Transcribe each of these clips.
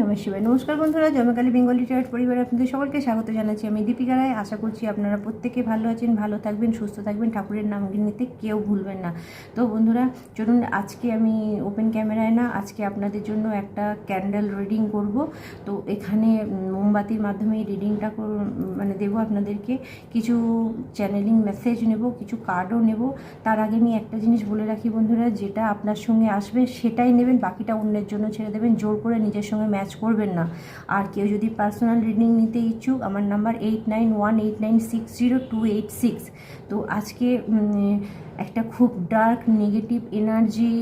নমঃ নমস্কার বন্ধুরা জমকালী বেঙ্গলি ট্রেড পরিবারে আপনাদের সকলকে স্বাগত জানাচ্ছি আমি দীপিকা রায়। আশা করছি আপনারা প্রত্যেকে ভালো আছেন, ভালো থাকবেন, সুস্থ থাকবেন। ঠাকুরের নাম নিতে কেউ ভুলবেন না। তো বন্ধুরা, চলুন আজকে আমি ওপেন ক্যামেরায় না, আজকে আপনাদের জন্য একটা ক্যান্ডেল রিডিং করব। তো এখানে মোমবাতির মাধ্যমে রিডিংটা মানে দেবো আপনাদেরকে। কিছু চ্যানেলিং মেসেজ নেব, কিছু কার্ডও নেব। তার আগে আমি একটা জিনিস বলে রাখি বন্ধুরা, যেটা আপনার সঙ্গে আসবে, সেটাই নেবেন, বাকিটা অন্যের জন্য ছেড়ে দেবেন। জোর করে নিজের সঙ্গে ম্যাচ করবেন না। আর কেউ যদি পার্সোনাল রিডিং নিতে ইচ্ছুক, আমার number eight nine one eight nine six zero two eight six তো আজকে একটা খুব ডার্ক নেগেটিভ এনার্জি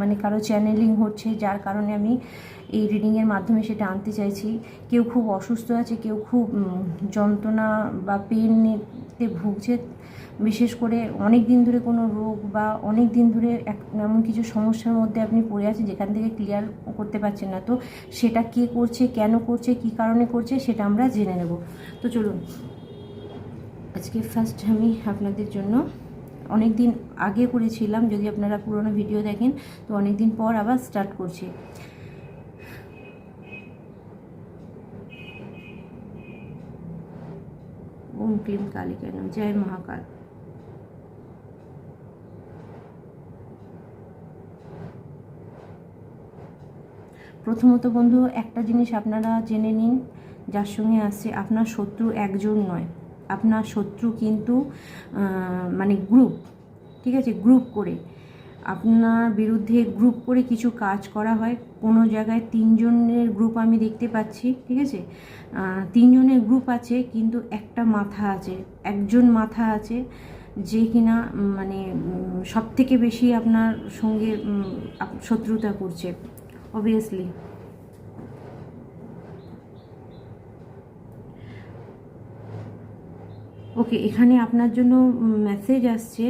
মানে কারও চ্যানেলিং হচ্ছে, যার কারণে আমি এই রিডিংয়ের মাধ্যমে সেটা আনতে চাইছি। কেউ খুব অসুস্থ আছে, কেউ খুব যন্ত্রণা বা পেনতে ভুগছে বিশেষ করে অনেক দিন ধরে কোনো রোগ বা অনেক দিন ধরে এক, এমন কিছু সমস্যার মধ্যে আপনি পড়ে আছেন যেখান থেকে ক্লিয়ার করতে পারছেন না, তো সেটা কে করছে, কেন করছে, কি কারণে করছে সেটা আমরা জেনে নেব। তো চলুন, আজকে ফার্স্ট আমি আপনাদের জন্য অনেক দিন আগে করেছিলাম, যদি আপনারা পুরোনো ভিডিও দেখেন, তো অনেক দিন পর আবার স্টার্ট করছি। ওম ক্লিম কালী কেন জয় মহাকাল। প্রথমত বন্ধু, একটা জিনিস আপনারা জেনে নিন, যার সঙ্গে আসছে আপনার শত্রু একজন নয়। আপনার শত্রু কিন্তু মানে গ্রুপ ঠিক আছে? গ্রুপ করে। আপনার বিরুদ্ধে গ্রুপ করে কিছু কাজ করা হয়। কোনো জায়গায় তিনজনের গ্রুপ আমি দেখতে পাচ্ছি, ঠিক আছে? তিনজনের গ্রুপ আছে, কিন্তু একটা মাথা আছে, একজন মাথা আছে, যে কিনা মানে সব থেকে বেশি আপনার সঙ্গে শত্রুতা করছে। অবভিয়াসলি ওকে এখানে আপনার জন্য মেসেজ আসছে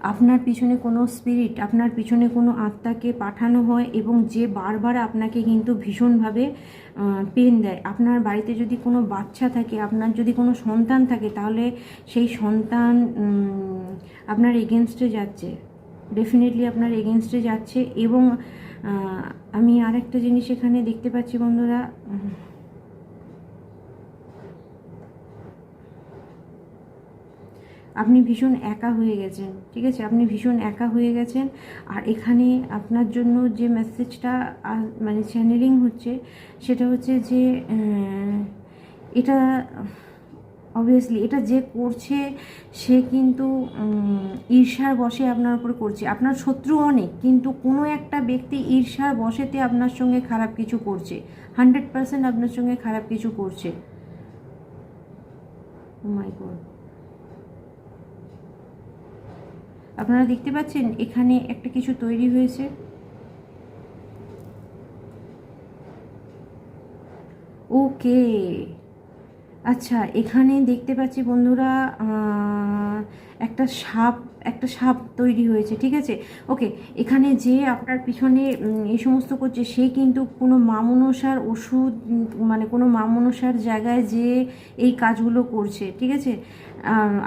আপনার পিছনে কোনো স্পিরিট আপনার পিছনে কোনো আত্মাকে পাঠানো হয় এবং যে বারবার আপনাকে কিন্তু ভীষণভাবে পেন দেয়। আপনার বাড়িতে যদি কোনো বাচ্চা থাকে, আপনার যদি কোনো সন্তান থাকে, তাহলে সেই সন্তান আপনার এগেনস্টে যাচ্ছে। ডেফিনেটলি আপনার এগেনস্টে যাচ্ছে এবং আমি আরেকটা জিনিস এখানে দেখতে পাচ্ছি বন্ধুরা। আপনি ভীষণ একা হয়ে গেছেন, ঠিক আছে? আপনি ভীষণ একা হয়ে গেছেন। আর এখানে আপনার জন্য যে মেসেজটা মানে চ্যানেলিং হচ্ছে, সেটা হচ্ছে যে এটা অবভিয়াসলি এটা যে করছে, সে কিন্তু ঈর্ষার বশে আপনার উপর করছে। আপনার শত্রু অনেক, কিন্তু কোনো একটা ব্যক্তি ঈর্ষার বশেতে আপনার সঙ্গে খারাপ কিছু করছে। হান্ড্রেড পার্সেন্ট আপনার সঙ্গে খারাপ কিছু করছে। মাই গড আপনারা দেখতে পাচ্ছেন এখানে একটা কিছু তৈরি হয়েছে। ওকে। আচ্ছা এখানে দেখতে পাচ্ছি বন্ধুরা একটা সাপ একটা সাপ তৈরি হয়েছে, ঠিক আছে? ওকে, এখানে যে আপনার পিছনে এই সমস্ত করছে, সে কিন্তু কোনো মামনসার ওষুধ মানে কোনো মামনসার জায়গায় যে এই কাজগুলো করছে, ঠিক আছে?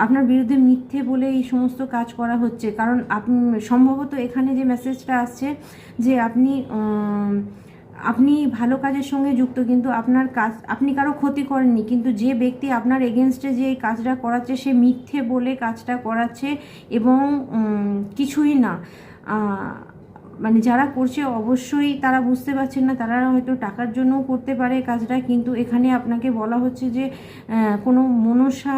আপনার বিরুদ্ধে মিথ্যে বলে এই সমস্ত কাজ করা হচ্ছে, কারণ আপনি, সম্ভবত এখানে যে মেসেজটা আসছে যে আপনি আপনি ভালো কাজের সঙ্গে যুক্ত, কিন্তু আপনার কাজ, আপনি কারও ক্ষতি করেননি, কিন্তু যে ব্যক্তি আপনার এগেনস্টে যে এই কাজটা করাচ্ছে, সে মিথ্যে বলে কাজটা করাচ্ছে এবং কিছুই না। মানে যারা করছে অবশ্যই তারা বুঝতে পারছেন না, তারা হয়তো টাকার জন্যও করতে পারে কাজটা, কিন্তু এখানে আপনাকে বলা হচ্ছে যে কোনো মনসা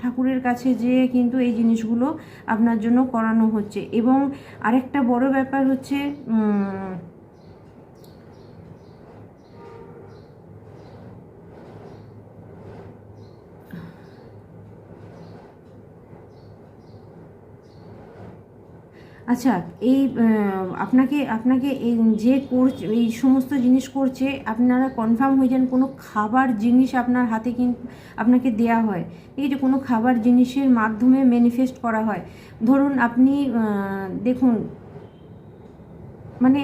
ঠাকুরের কাছে যে কিন্তু এই জিনিসগুলো আপনার জন্য করানো হচ্ছে। এবং আরেকটা বড় ব্যাপার হচ্ছে আচ্ছা এই আপনাকে আপনাকে এই যে করছে, এই সমস্ত জিনিস করছে, আপনারা কনফার্ম হয়ে যান কোনো খাবার জিনিস আপনার হাতে কিন্তু আপনাকে দেয়া হয়। ঠিক আছে কোনো খাবার জিনিসের মাধ্যমে ম্যানিফেস্ট করা হয়। ধরুন আপনি দেখুন মানে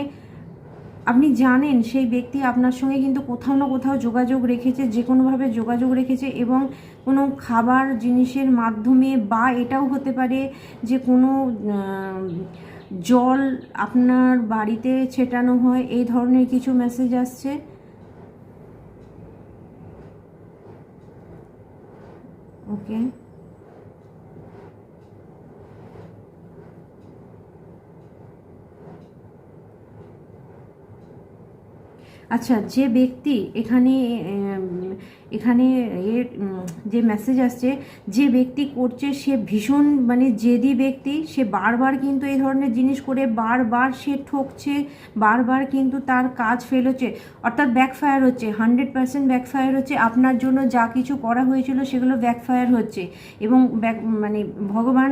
আপনি জানেন সেই ব্যক্তি আপনার সঙ্গে কিন্তু কোথাও না কোথাও যোগাযোগ রেখেছে, যে কোনোভাবে যোগাযোগ রেখেছে এবং কোনো খাবার জিনিসের মাধ্যমে বা এটাও হতে পারে যে কোনো জল আপনার বাড়িতে ছেটানো হয়, এই ধরনের কিছু মেসেজ আসছে? ওকে আচ্ছা যে ব্যক্তি এখানে এখানে এ উম, যে মেসেজ আসছে যে ব্যক্তি করছে সে ভীষণ মানে জেদি ব্যক্তি সে বারবার কিন্তু এই ধরনের জিনিস করে বারবার সে ঠকছে বারবার কিন্তু তার কাজ ফেল হচ্ছে অর্থাৎ ব্যাকফায়ার হচ্ছে হান্ড্রেড পার্সেন্ট ব্যাকফায়ার হচ্ছে আপনার জন্য যা কিছু করা হয়েছিল সেগুলো ব্যাকফায়ার হচ্ছে এবং ব্যাক মানে ভগবান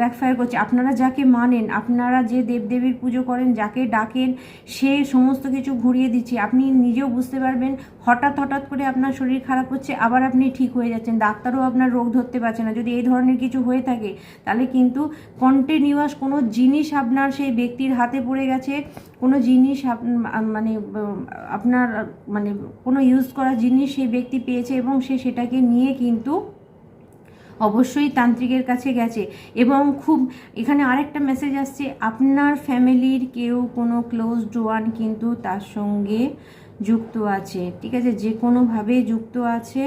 ব্যাকফায়ার করছে। আপনারা যাকে মানেন আপনারা যে দেবদেবীর পুজো করেন যাকে ডাকেন সে সমস্ত কিছু ঘুরিয়ে দিচ্ছে। আপনি নিজেও বুঝতে পারবেন, হঠাৎ হঠাৎ করে আপনার শরীর খারাপ হচ্ছে, আবার আপনি ঠিক হয়ে যাচ্ছেন, ডাক্তারও আপনার রোগ ধরতে পারছে না। যদি এই ধরনের কিছু হয়ে থাকে, তাহলে কিন্তু কন্টিনিউয়াস কোনো জিনিস আপনার সেই ব্যক্তির হাতে পড়ে গেছে, কোনো জিনিস মানে আপনার মানে কোনো ইউজ করা জিনিস সেই ব্যক্তি পেয়েছে এবং সে সেটাকে নিয়ে কিন্তু অবশ্যই তান্ত্রিকের কাছে গেছে। এবং খুব, এখানে আরেকটা মেসেজ আসছে, আপনার ফ্যামিলির কেউ কোনো ক্লোজ ওয়ান কিন্তু তার সঙ্গে যুক্ত আছে, ঠিক আছে? যে কোনোভাবে যুক্ত আছে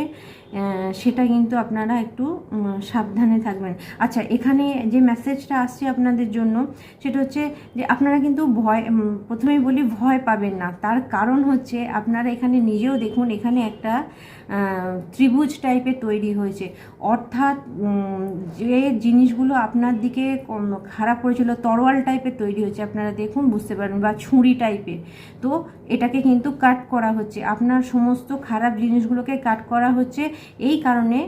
সেটা কিন্তু আপনারা একটু সাবধানে থাকবেন। আচ্ছা এখানে যে মেসেজটা আসছে আপনাদের জন্য, সেটা হচ্ছে যে আপনারা কিন্তু ভয় প্রথমেই বলি ভয় পাবেন না। তার কারণ হচ্ছে আপনারা এখানে নিজেও দেখুন, এখানে একটা ত্রিভুজ টাইপের তৈরি হয়েছে। অর্থাৎ যে জিনিসগুলো আপনার দিকে খারাপ করেছিল, তরোয়াল টাইপের তৈরি হয়েছে, আপনারা দেখুন, বুঝতে পারবেন, বা ছুরি টাইপের। তো এটাকে কিন্তু কাট করা হচ্ছে। আপনার সমস্ত খারাপ জিনিসগুলোকে কাট করা হচ্ছে। এই কারণে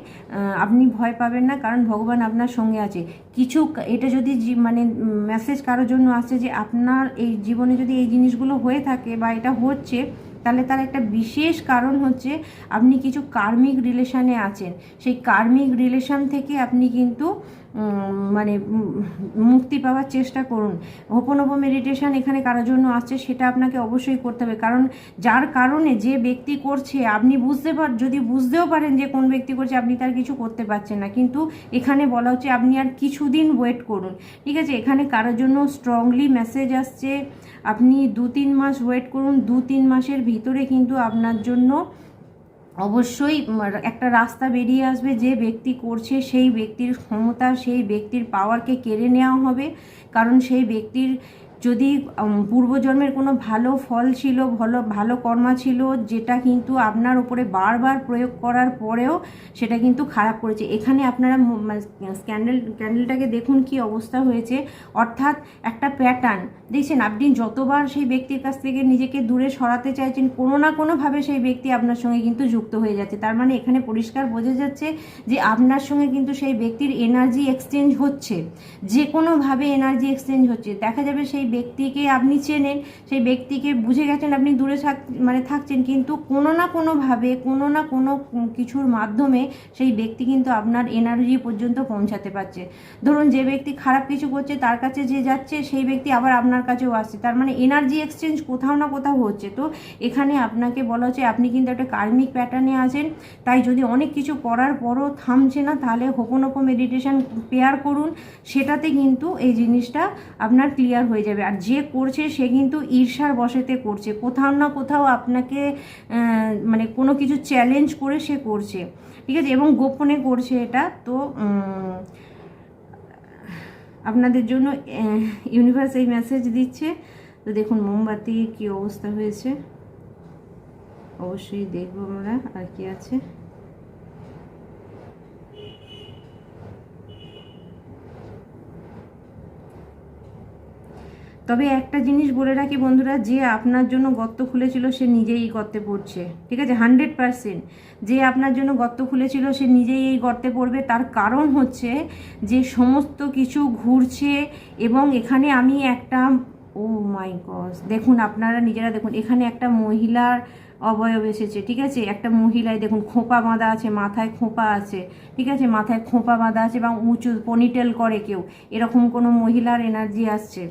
আপনি ভয় পাবেন না, কারণ ভগবান আপনার সঙ্গে আছে। কিছু এটা যদি মানে মেসেজ কারোর জন্য আসছে যে, আপনার এই জীবনে যদি এই জিনিসগুলো হয়ে থাকে বা এটা হচ্ছে তাহলে তার একটা বিশেষ কারণ হচ্ছে আপনি কিছু কার্মিক রিলেশানে আছেন। সেই কার্মিক রিলেশন থেকে আপনি কিন্তু মানে মুক্তি পাওয়ার চেষ্টা করুন। হোপনোপো মেডিটেশন এখানে কারোর জন্য আসছে সেটা আপনাকে অবশ্যই করতে হবে। কারণ যার কারণে যে ব্যক্তি করছে, আপনি বুঝতে পার, যদি বুঝতেও পারেন যে কোন ব্যক্তি করছে, আপনি তার কিছু করতে পারছেন না। কিন্তু এখানে বলা হচ্ছে আপনি আর কিছুদিন ওয়েট করুন। ঠিক আছে? এখানে কারোর জন্য স্ট্রংলি মেসেজ আসছে আপনি দু তিন মাস ওয়েট করুন, দু তিন মাসের ভিতরে কিন্তু আপনার জন্য অবশ্যই একটা রাস্তা বেরিয়ে আসবে যে ব্যক্তি করছে, সেই ব্যক্তির ক্ষমতা, সেই ব্যক্তির পাওয়ারকে কেড়ে নেওয়া হবে। কারণ সেই ব্যক্তির যদি পূর্বজন্মের কোনো ভালো ফল ছিল, ভালো ভালো কর্মা ছিল, যেটা কিন্তু আপনার উপরে বারবার প্রয়োগ করার পরেও সেটা কিন্তু খারাপ করেছে। এখানে আপনারা স্ক্যান্ডেল, ক্যান্ডেলটাকে দেখুন কি অবস্থা হয়েছে। অর্থাৎ একটা প্যাটার্ন দেখছেন? আপনি যতবার সেই ব্যক্তির কাছ থেকে নিজেকে দূরে সরাতে চাইছেন, কোনো না কোনোভাবে সেই ব্যক্তি আপনার সঙ্গে কিন্তু যুক্ত হয়ে যাচ্ছে। তার মানে এখানে পরিষ্কার বোঝা যাচ্ছে যে আপনার সঙ্গে কিন্তু সেই ব্যক্তির এনার্জি এক্সচেঞ্জ হচ্ছে। যে কোনোভাবে এনার্জি এক্সচেঞ্জ হচ্ছে। দেখা যাবে সেই ব্যক্তিকে আপনি চেনেন, সেই ব্যক্তিকে বুঝে গেছেন আপনি দূরে থাক মানে থাকছেন, কিন্তু কোনো না কোনোভাবে, কোনো না কোনো কিছুর মাধ্যমে সেই ব্যক্তি কিন্তু আপনার এনার্জি পর্যন্ত পৌঁছাতে পারছে। ধরুন যে ব্যক্তি খারাপ কিছু করছে, তার কাছে যে যাচ্ছে, সেই ব্যক্তি আবার আপনার কাছেও আসছে। তার মানে এনার্জি এক্সচেঞ্জ কোথাও না কোথাও হচ্ছে। তো এখানে আপনাকে বলা হচ্ছে, আপনি কিন্তু একটা কার্মিক প্যাটার্নে আছেন, তাই যদি অনেক কিছু করার পরও থামছে না, তাহলে হোপনোপো মেডিটেশন পেয়ার করুন, সেটাতে কিন্তু এই জিনিসটা আপনার ক্লিয়ার হয়ে যাবে। আর যে করছে সে কিন্তু ঈর্ষার বসেতে করছে। কোথাও না কোথাও আপনাকে মানে কোনো কিছু চ্যালেঞ্জ করে সে করছে। ঠিক আছে? এবং গোপনে করছে এটা। তো আপনাদের জন্য ইউনিভার্স এই মেসেজ দিচ্ছে। তো দেখুন, মোমবাতি কি অবস্থা হয়েছে? অবশ্যই দেখব আমরা আর কি আছে। তবে একটা জিনিস বলে রাখি বন্ধুরা, যে আপনার জন্য গর্ত খুলেছিল সে নিজেই এই গর্তে পড়ছে। ঠিক আছে? Hundred percent. যে আপনার জন্য গর্ত খুলেছিল সে নিজেই এই গর্তে পড়বে। তার কারণ হচ্ছে যে সমস্ত কিছু ঘুরছে এবং এখানে আমি একটা, ও মাই গস দেখুন আপনারা নিজেরা দেখুন, এখানে একটা মহিলার অবয়ব এসেছে, ঠিক আছে? একটা মহিলায় দেখুন, খোঁপা বাঁধা আছে, মাথায় খোঁপা আছে, ঠিক আছে? মাথায় খোঁপা বাঁধা আছে এবং উঁচু পনিটেল করে কেউ। এরকম কোনো মহিলার এনার্জি আসছে।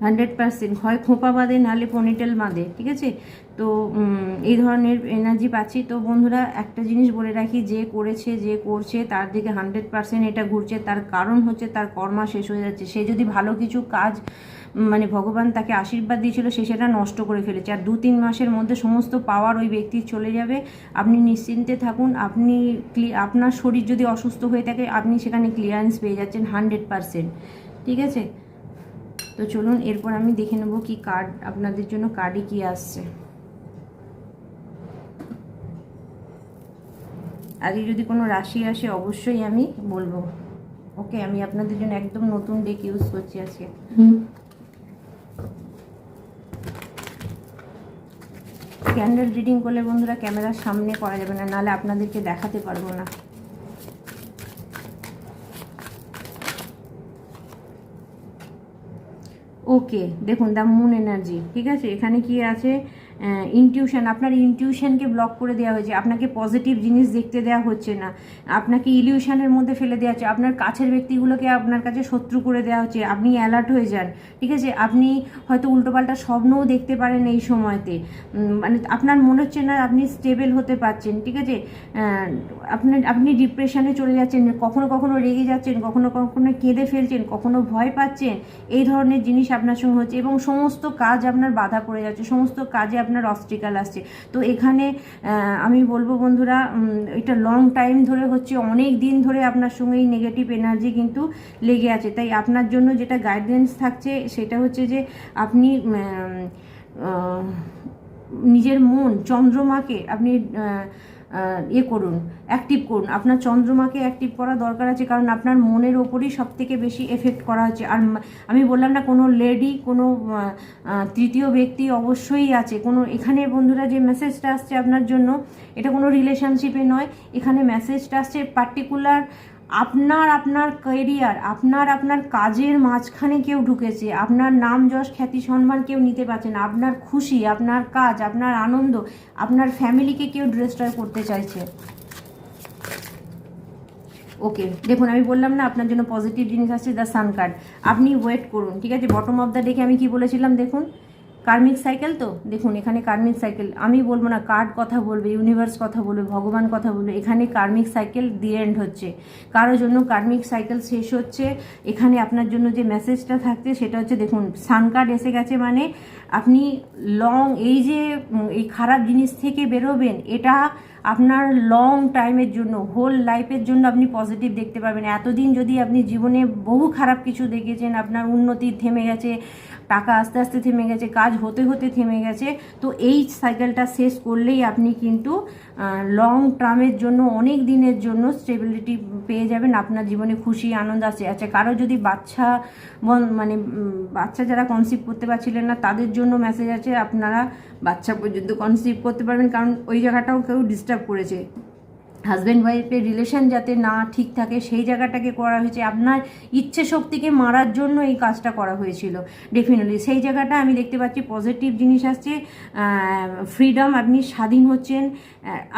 হান্ড্রেড পার্সেন্ট হয় খোঁপা বাঁধে, নাহলে পনিটেল বাঁধে, ঠিক আছে? তো এই ধরনের এনার্জি পাচ্ছি। তো বন্ধুরা, একটা জিনিস বলে রাখি, যে করেছে, যে করছে, তার দিকে হান্ড্রেড পার্সেন্ট এটা ঘুরছে। তার কারণ হচ্ছে, তার কর্মা শেষ হয়ে যাচ্ছে। সে যদি ভালো কিছু কাজ মানে ভগবান তাকে আশীর্বাদ দিয়েছিল, সে সেটা নষ্ট করে ফেলেছে। আর দু তিন মাসের মধ্যে সমস্ত পাওয়ার ওই ব্যক্তির চলে যাবে। আপনি নিশ্চিন্তে থাকুন, আপনি ক্লি- আপনার শরীর যদি অসুস্থ হয়ে থাকে, আপনি সেখানে ক্লিয়ারেন্স পেয়ে যাচ্ছেন হান্ড্রেড পার্সেন্ট, ঠিক আছে? তো চলুন এরপর আমি দেখে নেব কি কার্ড আপনাদের জন্য কার্ডে কি আসছে। আগে যদি কোনো রাশি আসে অবশ্যই আমি বলব। ওকে আমি আপনাদের জন্য একদম নতুন ডেক ইউজ করছি আজকে। ক্যান্ডেল রিডিং করলে বন্ধুরা ক্যামেরার সামনে করা যাবে না নাহলে আপনাদেরকে দেখাতে পারব না। ওকে দেখুন দ্য মুন এনার্জি ঠিক আছে? এখানে কি আছে? ইনটিউশন আপনার ইনটিউশনকে ব্লক করে দেওয়া হয়েছে, আপনাকে পজিটিভ জিনিস দেখতে দেওয়া হচ্ছে না, আপনাকে ইলিউশনের মধ্যে ফেলে দেওয়া হচ্ছে, আপনার কাছের ব্যক্তিগুলোকে আপনার কাছে শত্রু করে দেওয়া হচ্ছে, আপনি অ্যালার্ট হয়ে যান, ঠিক আছে? আপনি হয়তো উল্টোপাল্টা স্বপ্নও দেখতে পারেন এই সময়তে মানে আপনার মনে হচ্ছে না আপনি স্টেবল হতে পারছেন, ঠিক আছে? আপনার আপনি ডিপ্রেশনে চলে যাচ্ছেন, কখনো কখনো রেগে যাচ্ছেন, কখনো কখনো কেঁদে ফেলছেন, কখনো ভয় পাচ্ছেন, এই ধরনের জিনিস আপনার সঙ্গে হচ্ছে এবং সমস্ত কাজ আপনার বাধা পড়ে যাচ্ছে, সমস্ত কাজে আপনার অস্ট্রিকাল আসছে। তো এখানে আমি বলব বন্ধুরা এটা লং টাইম ধরে হচ্ছে, অনেক দিন ধরে আপনার সঙ্গে এই নেগেটিভ এনার্জি কিন্তু লেগে আছে। তাই আপনার জন্য যেটা গাইডেন্স থাকছে, সেটা হচ্ছে যে আপনি নিজের মন, চন্দ্রমাকে আপনি ইয়ে করুন অ্যাক্টিভ করুন। আপনার চন্দ্রমাকে অ্যাক্টিভ করা দরকার আছে, কারণ আপনার মনের ওপরই সব থেকে বেশি এফেক্ট করা হচ্ছে। আর আমি বললাম না, কোনো লেডি কোনো তৃতীয় ব্যক্তি অবশ্যই আছে। কোনো, এখানে বন্ধুরা যে মেসেজটা আসছে আপনার জন্য, এটা কোনো রিলেশনশিপে নয়। এখানে মেসেজটা আসছে পার্টিকুলার আপনার আপনার কেরিয়ার আপনার আপনার কাজের মাঝখানে কেউ ঢুকেছে, আপনার নাম যশ, খ্যাতি, সম্মান কেউ নিতে পারছে না, আপনার খুশি, আপনার কাজ, আপনার আনন্দ, আপনার ফ্যামিলিকে কেউ ডিস্ট্রয় করতে চাইছে। ওকে দেখুন, আমি বললাম না আপনার জন্য পজিটিভ জিনিস আসছে দ্য সান কার্ড আপনি ওয়েট করুন, ঠিক আছে? বটম অফ দ্য ডেকে আমি কি বলেছিলাম, দেখুন? কার্মিক সাইকেল তো? দেখুন, এখানে কার্মিক সাইকেল। আমি বলব না কার্ড কথা বলবে ইউনিভার্স কথা বলবে, ভগবান কথা বলবে, এখানে কার্মিক সাইকেল দি এন্ড হচ্ছে। কারও জন্য কার্মিক সাইকেল শেষ হচ্ছে। এখানে আপনার জন্য যে মেসেজটা থাকছে, সেটা হচ্ছে দেখুন সান কার্ড এসে গেছে মানে আপনি লং এই যে এই খারাপ জিনিস থেকে বেরোবেন, এটা আপনার লং টাইমের জন্য হোল লাইফের জন্য আপনি পজিটিভ দেখতে পাবেন। এতদিন যদি আপনি জীবনে বহু খারাপ কিছু দেখেছেন, আপনার উন্নতি থেমে গেছে টাকা আস্তে আস্তে থেমে গেছে, কাজ হতে হতে থেমে গেছে। তো এই সাইকেলটা শেষ করলেই আপনি কিন্তু লং টার্মের জন্য, অনেক দিনের জন্য স্টেবিলিটি পেয়ে যাবেন, আপনার জীবনে খুশি, আনন্দ আছে। আচ্ছা কারও যদি বাচ্চা মানে বাচ্চা যারা কনসিভ করতে পারছিলেন না, তাদের জন্য মেসেজ আছে, আপনারা বাচ্চা পর্যন্ত কনসিভ করতে পারবেন, কারণ ওই জায়গাটাও কেউ ডিস্টার্ব করেছে। হাজব্যান্ড ওয়াইফের রিলেশন যাতে না ঠিক থাকে, সেই জায়গাটাকে করা হয়েছে। আপনার ইচ্ছে শক্তিকে মারার জন্য এই কাজটা করা হয়েছিল। ডেফিনেটলি সেই জায়গাটা আমি দেখতে পাচ্ছি পজিটিভ জিনিস আসছে। ফ্রিডম আপনি স্বাধীন হচ্ছেন।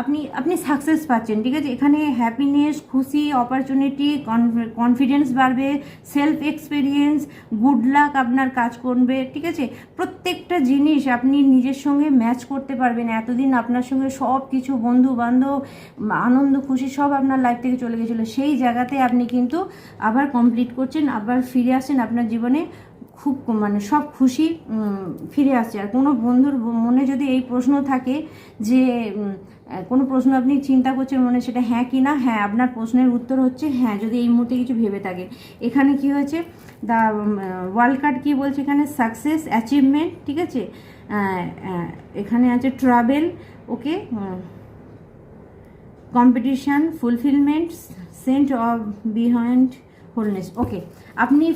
আপনি আপনি সাকসেস পাচ্ছেন, ঠিক আছে? এখানে হ্যাপিনেস খুশি অপরচুনিটি কনফিডেন্স বাড়বে সেলফ এক্সপিরিয়েন্স গুড লাক আপনার কাজ করবে, ঠিক আছে? প্রত্যেকটা জিনিস আপনি নিজের সঙ্গে ম্যাচ করতে পারবেন। এতদিন আপনার সঙ্গে সব কিছু বন্ধু বান্ধব আনন্দ, খুশি সব আপনার লাইফ থেকে চলে গেছিল। সেই জায়গাতে আপনি কিন্তু আবার কমপ্লিট করছেন, আবার ফিরে আসছেন আপনার জীবনে। খুব মানে সব খুশি ফিরে আসছে। আর কোনো বন্ধুর মনে যদি এই প্রশ্ন থাকে যে কোনো প্রশ্ন আপনি চিন্তা করছেন মনে সেটা হ্যাঁ কি না হ্যাঁ আপনার প্রশ্নের উত্তর হচ্ছে হ্যাঁ যদি এই মুহূর্তে কিছু ভেবে থাকে। এখানে কি হয়েছে? দ্য ওয়ার্ল্ড কার্ড কী বলছে এখানে? সাকসেস অ্যাচিভমেন্ট ঠিক আছে? এখানে আছে travel okay competition fulfilment sense of behind wholeness okay আপনি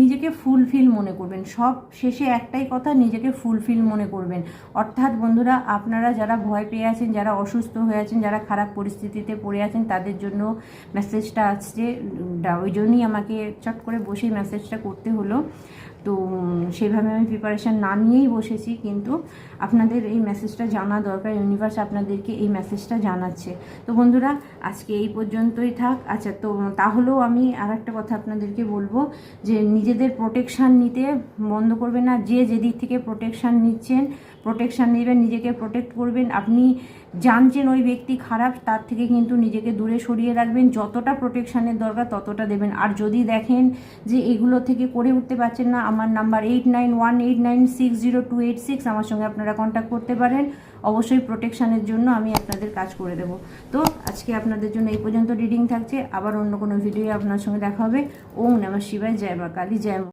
নিজেকে ফুলফিল মনে করবেন। সব শেষে একটাই কথা, নিজেকে ফুলফিল মনে করবেন। অর্থাৎ বন্ধুরা, আপনারা যারা ভয় পেয়ে আছেন, যারা অসুস্থ হয়ে আছেন, যারা খারাপ পরিস্থিতিতে পড়ে আছেন, তাদের জন্য মেসেজটা আসছে। ওই জন্যই আমাকে চট করে বসেই মেসেজটা করতে হলো। তো সেইভাবে আমি প্রিপারেশান না নিয়েই বসেছি, কিন্তু আপনাদের এই মেসেজটা জানা দরকার ইউনিভার্স আপনাদেরকে এই মেসেজটা জানাচ্ছে। তো বন্ধুরা, আজকে এই পর্যন্তই থাক। আচ্ছা তো তাহলেও আমি আর একটা কথা আপনাদেরকে বলব, যে নিজেদের প্রোটেকশান নিতে বন্ধ করবে না। যে যেদিক থেকে প্রোটেকশান নিচ্ছেন প্রোটেকশান নেবেন, নিজেকে প্রোটেক্ট করবেন। আপনি জানছেন ওই ব্যক্তি খারাপ, তার থেকে কিন্তু নিজেকে দূরে সরিয়ে রাখবেন। যতটা প্রোটেকশানের দরকার, ততটা দেবেন। আর যদি দেখেন যে এগুলো থেকে করে উঠতে পারছেন না আমার number eight nine one eight nine six zero two eight six আমার সঙ্গে আপনারা কন্ট্যাক্ট করতে পারেন। অবশ্যই প্রোটেকশানের জন্য আমি আপনাদের কাজ করে দেবো। তো আজকে আপনাদের জন্য এই পর্যন্ত রিডিং থাকছে। আবার অন্য কোনো ভিডিও আপনার সঙ্গে দেখা হবে। ওম নামা শিবায়, জয় মা কালী, জয়